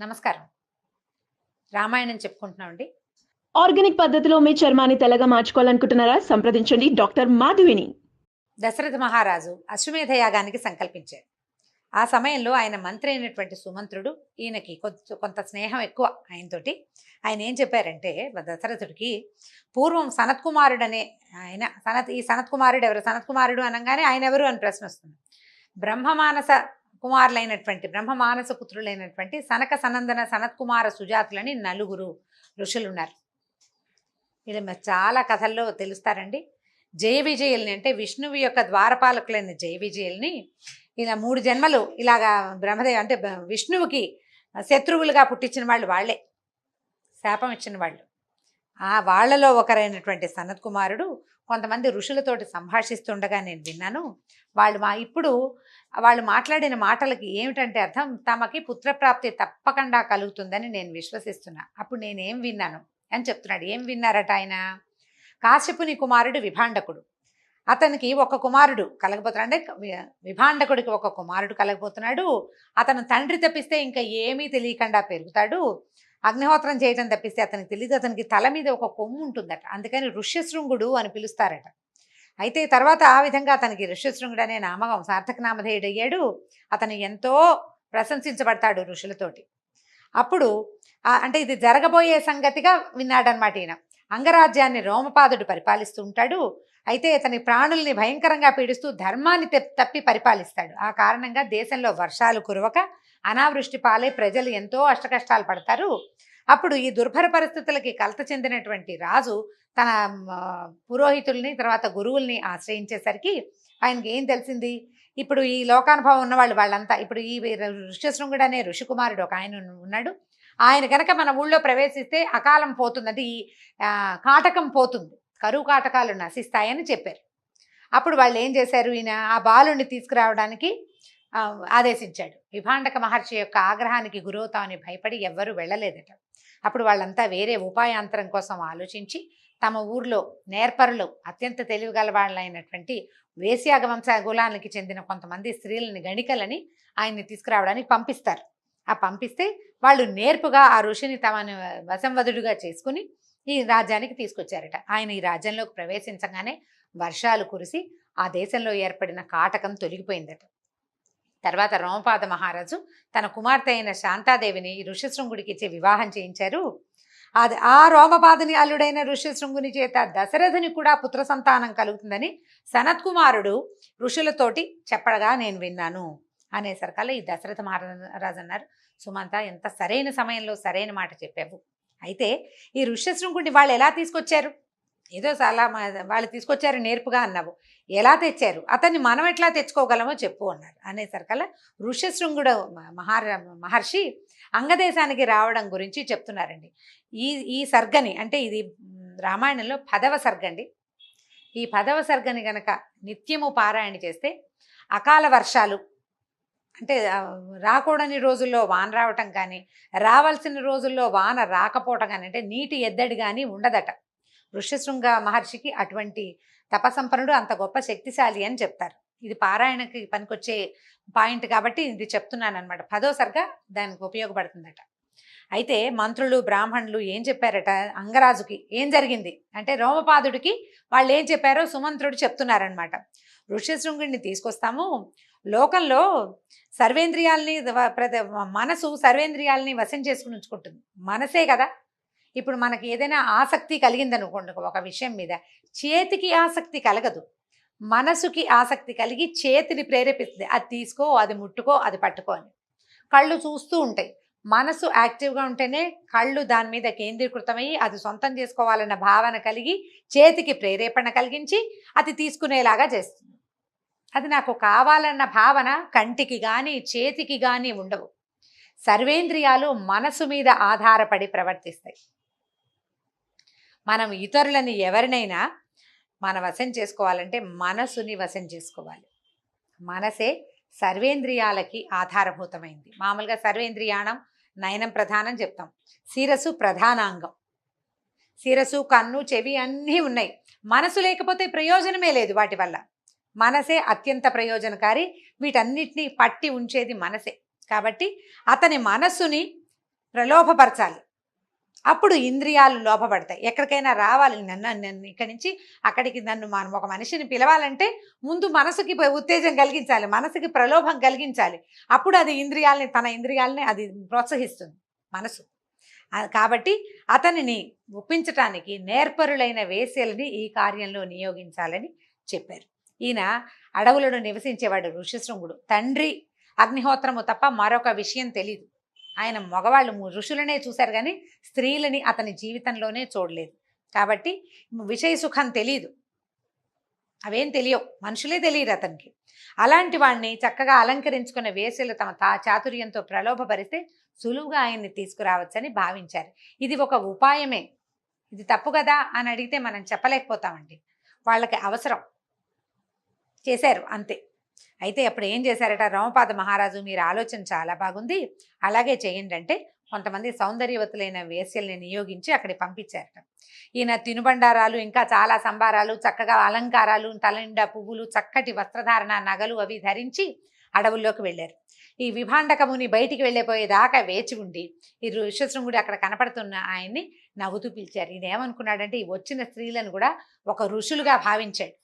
నమస్కారం. రామాయణం చెప్పుకుంటున్నామండి. ఆర్గానిక్ పద్ధతిలో మీ చర్మాన్ని తెల్లగా మార్చుకోవాలనుకుంటున్నారా? సంప్రదించండి డాక్టర్ మాధవిని. దశరథ మహారాజు అశ్వమేధ యాగానికి సంకల్పించాడు ఆ సమయంలో ఆయన మంత్రి అయినటువంటి సుమంత్రుడు ఈయనకి కొంత స్నేహం ఎక్కువ ఆయనతోటి. ఆయన ఏం చెప్పారంటే దశరథుడికి పూర్వం సనత్ కుమారుడు అనే ఆయన సనత్ ఈ సనత్ కుమారుడు ఎవరు? సనత్ కుమారుడు అనగానే ఆయన ఎవరు అని ప్రశ్న వస్తుంది. బ్రహ్మమానస కుమారులైనటువంటి బ్రహ్మమానస పుత్రులైనటువంటి సనక సనందన సనత్కుమార సుజాతులని నలుగురు ఋషులు ఉన్నారు వీళ్ళు చాలా కథల్లో తెలుస్తారండి. జయ విజయుల్ని అంటే విష్ణువు యొక్క ద్వారపాలకులైన జయ విజయుల్ని ఇలా మూడు జన్మలు ఇలాగా బ్రహ్మదేవ్ అంటే విష్ణువుకి శత్రువులుగా పుట్టించిన వాళ్ళు వాళ్ళే. శాపం ఇచ్చిన వాళ్ళు. ఆ వాళ్ళలో ఒకరైనటువంటి సనత్ కుమారుడు కొంతమంది ఋషులతోటి సంభాషిస్తుండగా నేను విన్నాను. వాళ్ళు మా ఇప్పుడు వాళ్ళు మాట్లాడిన మాటలకి ఏమిటంటే అర్థం? తమకి పుత్రప్రాప్తి తప్పకుండా కలుగుతుందని నేను విశ్వసిస్తున్నా. అప్పుడు నేనేం విన్నాను? అని చెప్తున్నాడు. ఏం విన్నారట ఆయన? కాశ్యపుని కుమారుడు విభాండకుడు. అతనికి ఒక కుమారుడు కలగబోతున్నాడు అంటే వి- విభాండకుడికి ఒక కుమారుడు కలగబోతున్నాడు. అతను తండ్రి తప్పిస్తే ఇంకా ఏమీ తెలియకుండా పెరుగుతాడు. అగ్నిహోత్రం చేయటం తప్పిస్తే అతనికి తెలియదు అతనికి తల మీద ఒక కొమ్ము ఉంటుందట. అందుకని ఋష్యశృంగుడు అని పిలుస్తారట. అయితే తర్వాత ఆ విధంగా అతనికి ఋష్యశృంగుడు అనే నామకం సార్థక నామధేయుడయ్యాడు అతను ఎంతో ప్రశంసించబడతాడు ఋషులతోటి. అప్పుడు అంటే ఇది జరగబోయే సంగతిగా విన్నాడనమాట ఈయన. అంగరాజ్యాన్ని రోమపాదుడు పరిపాలిస్తూ ఉంటాడు. అయితే అతని ప్రాణుల్ని భయంకరంగా పీడిస్తూ ధర్మాన్ని తప్పి పరిపాలిస్తాడు. ఆ కారణంగా దేశంలో వర్షాలు కురవక అనావృష్టి పాలై ప్రజలు ఎంతో అష్టకష్టాలు పడతారు. అప్పుడు ఈ దుర్భర పరిస్థితులకి కలత చెందినటువంటి రాజు తన పురోహితుల్ని తర్వాత గురువుల్ని ఆశ్రయించేసరికి ఆయనకి ఏం తెలిసింది? ఇప్పుడు ఈ లోకానుభవం ఉన్నవాళ్ళు వాళ్ళంతా ఇప్పుడు ఈ ఋష్యశృంగుడు అనే ఋషికుమారుడు ఒక ఆయన ఉన్నాడు. ఆయన కనుక మన ఊళ్ళో ప్రవేశిస్తే అకాలం పోతుంది అది ఈ కాటకం పోతుంది. కరువు కాటకాలు నశిస్తాయని చెప్పారు. అప్పుడు వాళ్ళు ఏం చేశారు? ఈయన ఆ బాలుని తీసుకురావడానికి ఆదేశించాడు. విభాండక మహర్షి యొక్క ఆగ్రహానికి గురవుతామని భయపడి ఎవ్వరూ వెళ్ళలేదట. అప్పుడు వాళ్ళంతా వేరే ఉపాయాంతరం కోసం ఆలోచించి తమ ఊర్లో నేర్పరులు అత్యంత తెలివిగల వాళ్ళైనటువంటి వేశ్యాగ వంశ కులానికి చెందిన కొంతమంది స్త్రీలని గణికలని ఆయన్ని తీసుకురావడానికి పంపిస్తారు. ఆ పంపిస్తే వాళ్ళు నేర్పుగా ఆ ఋషిని తమను వశంవధుడుగా చేసుకుని ఈ రాజ్యానికి తీసుకొచ్చారట. ఆయన ఈ రాజ్యంలోకి ప్రవేశించగానే వర్షాలు కురిసి ఆ దేశంలో ఏర్పడిన కాటకం తొలగిపోయిందట. తర్వాత రోమపాద మహారాజు తన కుమార్తె అయిన శాంతాదేవిని ఋషిశృంగుడికి ఇచ్చి వివాహం చేయించారు. అది ఆ రోమపాదని అల్లుడైన ఋషిశృంగుని చేత దశరథుని కూడా పుత్ర సంతానం కలుగుతుందని సనత్కుమారుడు ఋషులతోటి చెప్పడగా నేను విన్నాను అనేసరికల్లా ఈ దశరథ మహారాజు అన్నారు సుమంత ఎంత సరైన సమయంలో సరైన మాట చెప్పావు. అయితే ఈ ఋష్యశృంగుడిని వాళ్ళు ఎలా తీసుకొచ్చారు? ఏదో చాలా మా- వాళ్ళు తీసుకొచ్చారు నేర్పుగా అన్నావు. ఎలా తెచ్చారు? అతన్ని మనం ఎట్లా తెచ్చుకోగలమో చెప్పు అన్నారు అనేసరికల్లా ఋష్యశృంగుడు మ- మహార మహర్షి అంగదేశానికి రావడం గురించి చెప్తున్నారండి. ఈ ఈ సర్గని అంటే ఇది రామాయణంలో పదవ సర్గండి. ఈ పదవ సర్గని గనక నిత్యము పారాయణ చేస్తే అకాల వర్షాలు అంటే రాకూడని రోజుల్లో వాన రావటం కానీ రావాల్సిన రోజుల్లో వాన రాకపోవటం కానీ అంటే నీటి ఎద్దడి కానీ ఉండదట. ఋష్యశృంగ మహర్షికి అటువంటి తపసంపన్నుడు అంత గొప్ప శక్తిశాలి అని చెప్తారు. ఇది పారాయణకి పనికొచ్చే పాయింట్ కాబట్టి ఇది చెప్తున్నాను అనమాట పదో సరిగా దానికి ఉపయోగపడుతుందట. అయితే మంత్రులు బ్రాహ్మణులు ఏం చెప్పారట? అంగరాజుకి ఏం జరిగింది? అంటే రోమపాదుడికి వాళ్ళు ఏం చెప్పారో సుమంత్రుడు చెప్తున్నారనమాట ఋష్యశృంగుడిని తీసుకొస్తాము. లోకంలో సర్వేంద్రియాల్ని ప్రతి మనసు సర్వేంద్రియాలని వశం చేసుకుని ఉంచుకుంటుంది. మనసే కదా. ఇప్పుడు మనకి ఏదైనా ఆసక్తి కలిగిందనుకోండి ఒక విషయం మీద. చేతికి ఆసక్తి కలగదు. మనసుకి ఆసక్తి కలిగి చేతిని ప్రేరేపిస్తుంది. అది తీసుకో అది ముట్టుకో అది పట్టుకో అని. కళ్ళు చూస్తూ ఉంటాయి. మనసు యాక్టివ్గా ఉంటేనే కళ్ళు దాని మీద కేంద్రీకృతమయ్యి అది సొంతం చేసుకోవాలన్న భావన కలిగి చేతికి ప్రేరేపణ కలిగించి అది తీసుకునేలాగా చేస్తుంది. అది నాకు కావాలన్న భావన కంటికి కానీ చేతికి కానీ ఉండవు. సర్వేంద్రియాలు మనసు మీద ఆధారపడి ప్రవర్తిస్తాయి. మనం ఇతరులని ఎవరినైనా మన వశం చేసుకోవాలంటే మనసుని వశం చేసుకోవాలి. మనసే సర్వేంద్రియాలకి ఆధారభూతమైంది. మామూలుగా సర్వేంద్రియాణం నయనం ప్రధానం చెప్తాం. శిరసు ప్రధానాంగం. శిరసు కన్ను చెవి అన్నీ ఉన్నాయి. మనసు లేకపోతే ప్రయోజనమే లేదు వాటి వల్ల. మనసే అత్యంత ప్రయోజనకారి. వీటన్నిటినీ పట్టి ఉంచేది మనసే. కాబట్టి అతని మనస్సుని ప్రలోభపరచాలి. అప్పుడు ఇంద్రియాలు లోపపడతాయి ఎక్కడికైనా రావాలి నన్ను నన్ను ఇక్కడి నుంచి అక్కడికి నన్ను మనం ఒక మనిషిని పిలవాలంటే ముందు మనసుకి ఉత్తేజం కలిగించాలి మనసుకి ప్రలోభం కలిగించాలి. అప్పుడు అది ఇంద్రియాలని తన ఇంద్రియాలని అది ప్రోత్సహిస్తుంది మనసు. కాబట్టి అతనిని ఒప్పించటానికి నేర్పరులైన వేశ్యలని ఈ కార్యంలో నియోగించాలని చెప్పారు. ఈయన అడవులను నివసించేవాడు ఋషిశృంగుడు తండ్రి అగ్నిహోత్రము తప్ప మరొక విషయం తెలియదు ఆయన మగవాళ్ళు ఋషులనే చూశారు కానీ స్త్రీలని అతని జీవితంలోనే చూడలేదు. కాబట్టి విషయ సుఖం తెలియదు అవేం తెలియవు. మనుషులే తెలియదు అతనికి. అలాంటి వాడిని చక్కగా అలంకరించుకున్న వేసులు తమ తా చాతుర్యంతో ప్రలోభపరిస్తే సులువుగా ఆయన్ని తీసుకురావచ్చని భావించారు. ఇది ఒక ఉపాయమే. ఇది తప్పు కదా అని అడిగితే మనం చెప్పలేకపోతామండి. వాళ్ళకి అవసరం. చేశారు అంతే. అయితే అప్పుడు ఏం చేశారట? రామపాద మహారాజు మీరు ఆలోచన చాలా బాగుంది. అలాగే చేయండి అంటే కొంతమంది సౌందర్యవతులైన వేస్యల్ని నియోగించి అక్కడికి పంపించారట. ఈయన తినుబండారాలు ఇంకా చాలా సంబారాలు చక్కగా అలంకారాలు తలనిండా పువ్వులు చక్కటి వస్త్రధారణ నగలు అవి ధరించి అడవుల్లోకి వెళ్ళారు. ఈ విభాండకముని బయటికి వెళ్ళిపోయేదాకా వేచి ఉండి ఈ ఋషశృంగుడు అక్కడ కనపడుతున్న ఆయన్ని నవ్వుతూ పిలిచారు. ఈయన ఏమనుకున్నాడంటే ఈ వచ్చిన స్త్రీలను కూడా ఒక ఋషులుగా భావించాడు.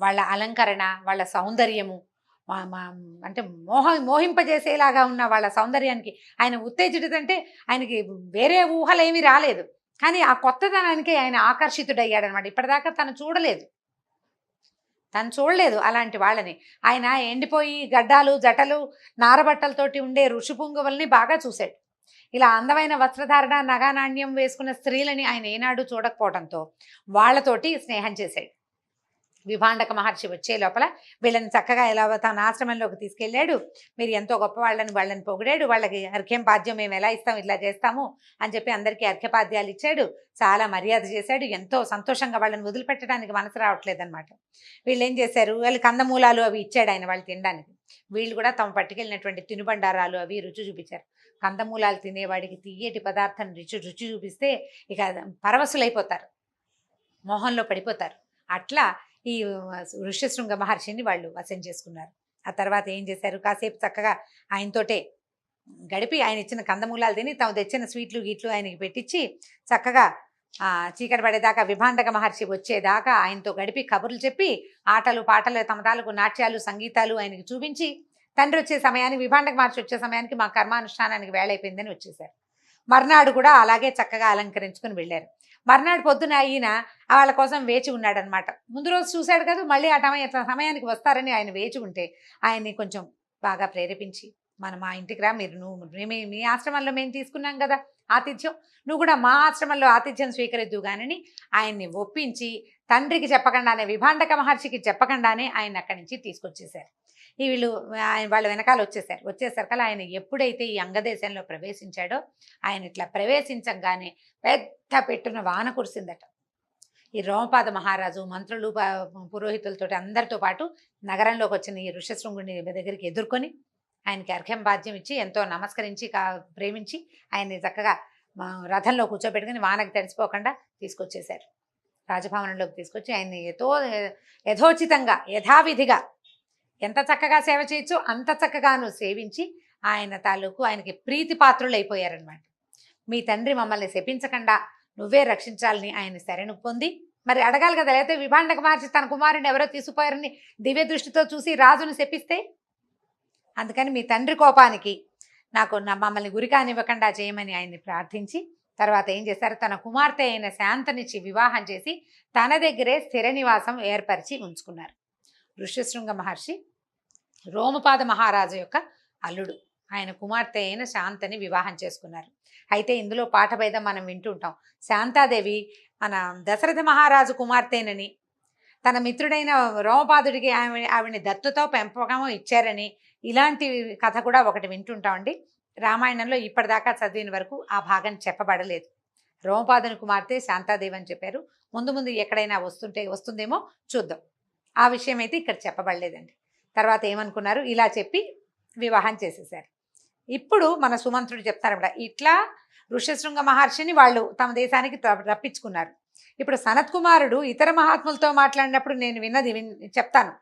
వాళ్ళ అలంకరణ వాళ్ళ సౌందర్యము మా- మా- అంటే మోహ మోహింపజేసేలాగా ఉన్న వాళ్ళ సౌందర్యానికి ఆయన ఉత్తేజితంటే ఆయనకి వేరే ఊహలేమీ రాలేదు. కానీ ఆ కొత్తదనానికి ఆయన ఆకర్షితుడయ్యాడనమాట. ఇప్పటిదాకా తను చూడలేదు. తను చూడలేదు అలాంటి వాళ్ళని. ఆయన ఎండిపోయి గడ్డాలు జటలు నారబట్టలతోటి ఉండే ఋషిపుంగవుల్ని బాగా చూశాడు. ఇలా అందమైన వస్త్రధారణ నగానాణ్యం వేసుకున్న స్త్రీలని ఆయన ఏనాడు చూడకపోవడంతో వాళ్ళతోటి స్నేహం చేశాడు. విభాండక మహర్షి వచ్చే లోపల వీళ్ళని చక్కగా ఎలా తన ఆశ్రమంలోకి తీసుకెళ్ళాడు. మీరు ఎంతో గొప్ప వాళ్ళని వాళ్ళని పొగిడాడు. వాళ్ళకి అర్ఘ్యం పాద్యం మేము ఎలా ఇస్తాం ఇట్లా చేస్తాము అని చెప్పి అందరికీ అర్ఘ్యపాద్యాలు ఇచ్చాడు. చాలా మర్యాద చేశాడు. ఎంతో సంతోషంగా వాళ్ళని వదిలిపెట్టడానికి మనసు రావట్లేదు అనమాట వీళ్ళు ఏం చేశారు? వాళ్ళు కందమూలాలు అవి ఇచ్చాడు ఆయన వాళ్ళు తినడానికి. వీళ్ళు కూడా తమ పట్టుకెళ్ళినటువంటి తినుబండారాలు అవి రుచి చూపించారు. కందమూలాలు తినేవాడికి తీయటి పదార్థం రుచి రుచి చూపిస్తే ఇక పరవశులైపోతారు. మోహంలో పడిపోతారు. అట్లా ఈ ఋష్యశృంగ మహర్షిని వాళ్ళు వశం చేసుకున్నారు. ఆ తర్వాత ఏం చేశారు? కాసేపు చక్కగా ఆయనతోటే గడిపి ఆయన ఇచ్చిన కందమూలాలు తిని తాము తెచ్చిన స్వీట్లు గీట్లు ఆయనకి పెట్టించి చక్కగా చీకటి పడేదాకా విభాండక మహర్షి వచ్చేదాకా ఆయనతో గడిపి కబుర్లు చెప్పి ఆటలు పాటలు తమ నాట్యాలు సంగీతాలు ఆయనకి చూపించి తండ్రి వచ్చే సమయానికి విభాండక మహర్షి వచ్చే సమయానికి మా కర్మానుష్ఠానానికి వేళ అయిపోయిందని వచ్చేసారు. మర్నాడు కూడా అలాగే చక్కగా అలంకరించుకుని వెళ్ళారు. మర్నాడు పొద్దున ఈయన వాళ్ళ కోసం వేచి ఉన్నాడనమాట ముందు రోజు చూశాడు కదా మళ్ళీ ఆ టమయ సమయానికి వస్తారని ఆయన వేచి ఉంటే ఆయన్ని కొంచెం బాగా ప్రేరేపించి మనం మా ఇంటికి రా మీరు నువ్వు మేమే మీ ఆశ్రమంలో మేము తీసుకున్నాం కదా ఆతిథ్యం. నువ్వు కూడా మా ఆశ్రమంలో ఆతిథ్యం స్వీకరిద్దు గానని ఆయన్ని ఒప్పించి తండ్రికి చెప్పకుండానే విభాండక మహర్షికి చెప్పకుండానే ఆయన అక్కడి నుంచి తీసుకొచ్చేశారు. వీళ్ళు ఆయన వాళ్ళ వెనకాల వచ్చేసారు. వచ్చేసరికి ఆయన ఎప్పుడైతే ఈ అంగదేశంలో ప్రవేశించాడో ఆయన ఇట్లా ప్రవేశించగానే పెద్ద పెట్టున వాన కురిసిందట. ఈ రోమపాద మహారాజు మంత్రులు ప- పురోహితులతో అందరితో పాటు నగరంలోకి వచ్చిన ఈ ఋషశృంగుని దగ్గరికి ఎదుర్కొని ఆయనకి అర్ఘ్యం బాధ్యం ఇచ్చి ఎంతో నమస్కరించి ప్రేమించి ఆయన్ని చక్కగా రథంలో కూర్చోబెట్టుకుని వానకి తడిసిపోకుండా తీసుకొచ్చేశారు. రాజభవనంలోకి తీసుకొచ్చి ఆయన్ని ఎథో యథోచితంగా యథావిధిగా ఎంత చక్కగా సేవ చేయొచ్చో అంత చక్కగాను సేవించి ఆయన తాలూకు ఆయనకి ప్రీతి పాత్రులు అయిపోయారనమాట మీ తండ్రి మమ్మల్ని శపించకుండా నువ్వే రక్షించాలని ఆయన శరణు పొంది మరి అడగాలి కదా లేకపోతే విభాండక మార్చి తన కుమారుని ఎవరో తీసుకుపోయారని దివ్య దృష్టితో చూసి రాజును శపిస్తే? అందుకని మీ తండ్రి కోపానికి నాకు నా మమ్మల్ని గురి కానివ్వకుండా చేయమని ఆయన్ని ప్రార్థించి తర్వాత ఏం చేశారు? తన కుమార్తె అయిన శాంతనిచ్చి వివాహం చేసి తన దగ్గరే స్థిర నివాసం ఏర్పరిచి ఉంచుకున్నారు. ఋష్యశృంగ మహర్షి రోమపాద మహారాజు యొక్క అల్లుడు. ఆయన కుమార్తె అయిన శాంతని వివాహం చేసుకున్నారు. అయితే ఇందులో పాఠభేదం మనం వింటూ ఉంటాం శాంతాదేవి మన దశరథ మహారాజు కుమార్తెనని తన మిత్రుడైన రోమపాదుడికి ఆమె ఆవిడని దత్తుతో పెంపకం ఇచ్చారని ఇలాంటి కథ కూడా ఒకటి వింటుంటామండి రామాయణంలో ఇప్పటిదాకా చదివిన వరకు ఆ భాగం చెప్పబడలేదు. రోమపాదుని కుమార్తె శాంతాదేవి అని చెప్పారు. ముందు ముందు ఎక్కడైనా వస్తుంటే వస్తుందేమో చూద్దాం. ఆ విషయం అయితే ఇక్కడ చెప్పబడలేదండి. తర్వాత ఏమనుకున్నారు? ఇలా చెప్పి వివాహం చేసేసారు. ఇప్పుడు మన సుమంత్రుడు చెప్తారన్నమాట ఇట్లా ఋషశృంగ మహర్షిని వాళ్ళు తమ దేశానికి రప్పించుకున్నారు. ఇప్పుడు సనత్ కుమారుడు ఇతర మహాత్ములతో మాట్లాడినప్పుడు నేను విన్నది విన్ చెప్తాను.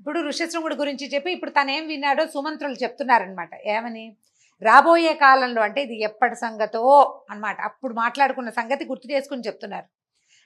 ఇప్పుడు ఋషశృంగుడి గురించి చెప్పి ఇప్పుడు తను ఏం విన్నాడో సుమంత్రులు చెప్తున్నారనమాట ఏమని? రాబోయే కాలంలో అంటే ఇది ఎప్పటి సంగతో అన్నమాట. అప్పుడు మాట్లాడుకున్న సంగతి గుర్తు చేసుకుని చెప్తున్నారు.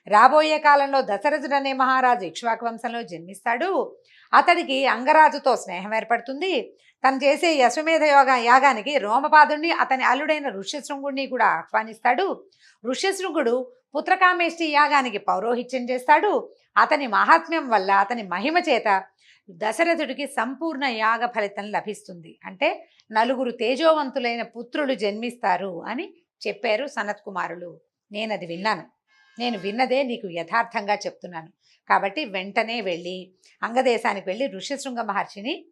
రాబోయే కాలంలో దశరథుడు అనే మహారాజు ఇక్ష్వాకు వంశంలో జన్మిస్తాడు. అతడికి అంగరాజుతో స్నేహం ఏర్పడుతుంది. తను చేసే యశ్వమేధ యోగ యాగానికి రోమపాదుడిని అతని అల్లుడైన ఋష్యశృంగుడిని కూడా ఆహ్వానిస్తాడు. ఋష్యశృంగుడు పుత్రకామేష్టి యాగానికి పౌరోహిత్యం చేస్తాడు. అతని మహాత్మ్యం వల్ల అతని మహిమ చేత దశరథుడికి సంపూర్ణ యాగ ఫలితం లభిస్తుంది. అంటే నలుగురు తేజోవంతులైన పుత్రులు జన్మిస్తారు అని చెప్పారు సనత్ కుమారులు నేనది విన్నాను. నేను విన్నదే నీకు యథార్థంగా చెప్తున్నాను. కాబట్టి వెంటనే వెళ్ళి అంగదేశానికి వెళ్ళి ఋషిశృంగ మహర్షిని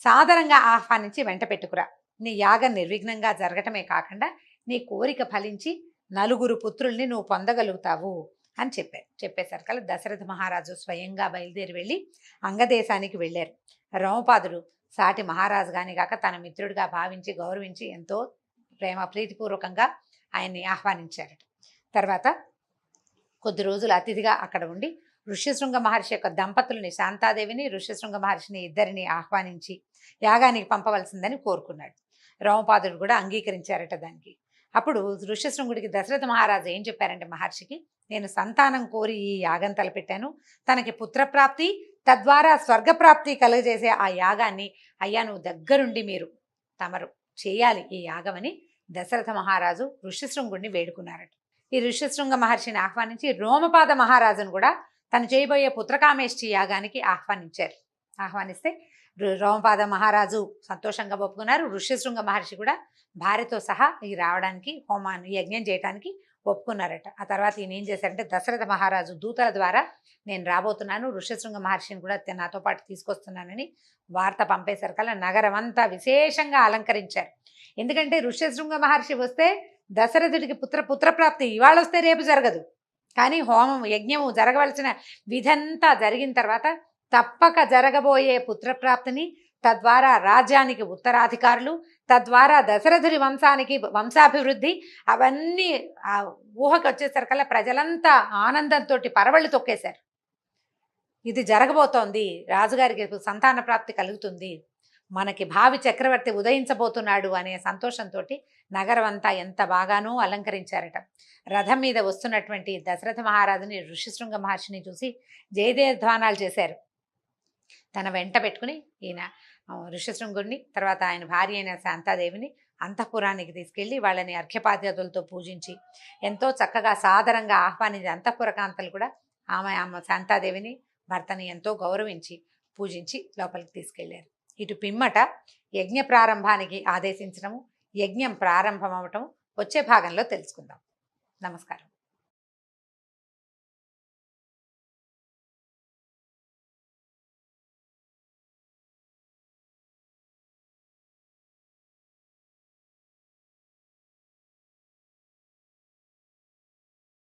సాధారణంగా ఆహ్వానించి వెంట పెట్టుకురా. నీ యాగం నిర్విఘ్నంగా జరగటమే కాకుండా నీ కోరిక ఫలించి నలుగురు పుత్రుల్ని నువ్వు పొందగలుగుతావు అని చెప్పారు చెప్పేసరికల్లా దశరథ మహారాజు స్వయంగా బయలుదేరి వెళ్ళి అంగదేశానికి వెళ్ళారు. రోమపాదుడు సాటి మహారాజు గాని కాక తన మిత్రుడిగా భావించి గౌరవించి ఎంతో ప్రేమ ప్రీతిపూర్వకంగా ఆయన్ని ఆహ్వానించారట. తర్వాత కొద్ది రోజులు అతిథిగా అక్కడ ఉండి ఋష్యశృంగ మహర్షి యొక్క దంపతులని శాంతాదేవిని ఋష్యశృంగ మహర్షిని ఇద్దరిని ఆహ్వానించి యాగానికి పంపవలసిందని కోరుకున్నాడు. రోమపాదుడు కూడా అంగీకరించారట దానికి. అప్పుడు ఋష్యశృంగుడికి దశరథ మహారాజు ఏం చెప్పారంటే మహర్షికి నేను సంతానం కోరి ఈ యాగం తలపెట్టాను. తనకి పుత్రప్రాప్తి తద్వారా స్వర్గప్రాప్తి కలుగజేసే ఆ యాగాన్ని అయ్యా నువ్వు దగ్గరుండి మీరు తమరు చేయాలి ఈ యాగమని దశరథ మహారాజు ఋష్యశృంగుడిని వేడుకున్నారట. ఈ ఋష్యశృంగ మహర్షిని ఆహ్వానించి రోమపాద మహారాజును కూడా తను చేయబోయే పుత్రకామేష్టి యాగానికి ఆహ్వానించారు. ఆహ్వానిస్తే రోమపాద మహారాజు సంతోషంగా ఒప్పుకున్నారు. ఋష్యశృంగ మహర్షి కూడా భార్యతో సహా ఈ రావడానికి హోమాన్ని యజ్ఞం చేయడానికి ఒప్పుకున్నారట. ఆ తర్వాత ఈయన ఏం చేశారంటే దశరథ మహారాజు దూతల ద్వారా నేను రాబోతున్నాను ఋష్యశృంగ మహర్షిని కూడా నాతో పాటు తీసుకొస్తున్నానని వార్త పంపేసరికల్లా నగరం అంతా విశేషంగా అలంకరించారు. ఎందుకంటే ఋష్యశృంగ మహర్షి వస్తే దశరథుడికి పుత్ర పుత్రప్రాప్తి ఇవాళ వస్తే రేపు జరగదు. కానీ హోమం యజ్ఞము జరగవలసిన విధంతా జరిగిన తర్వాత తప్పక జరగబోయే పుత్రప్రాప్తిని తద్వారా రాజ్యానికి ఉత్తరాధికారులు తద్వారా దశరథుడి వంశానికి వంశాభివృద్ధి అవన్నీ ఆ ఊహకు వచ్చేసరికల్లా ప్రజలంతా ఆనందంతో పరవళ్ళు తొక్కేశారు. ఇది జరగబోతోంది రాజుగారికి సంతాన ప్రాప్తి కలుగుతుంది. మనకి భావి చక్రవర్తి ఉదయించబోతున్నాడు అనే సంతోషంతో నగరం అంతా ఎంత బాగానో అలంకరించారట. రథం మీద వస్తున్నటువంటి దశరథ మహారాజుని ఋషిశృంగ మహర్షిని చూసి జయదేధ్వానాలు చేశారు. తన వెంట పెట్టుకుని ఈయన ఆ, ఋషిశృంగుడిని తర్వాత ఆయన భార్య అయిన శాంతాదేవిని అంతఃపురానికి తీసుకెళ్ళి వాళ్ళని అర్ఘ్యపాద్యాదులతో పూజించి ఎంతో చక్కగా సాదరంగా ఆహ్వానించి అంతఃపురకాంతలు కూడా ఆమె ఆమె శాంతాదేవిని భర్తని ఎంతో గౌరవించి పూజించి లోపలికి తీసుకెళ్ళారు. ఇటు పిమ్మట యజ్ఞ ప్రారంభానికి ఆదేశించడము యజ్ఞం ప్రారంభమవటం వచ్చే భాగంలో తెలుసుకుందాం. నమస్కారం.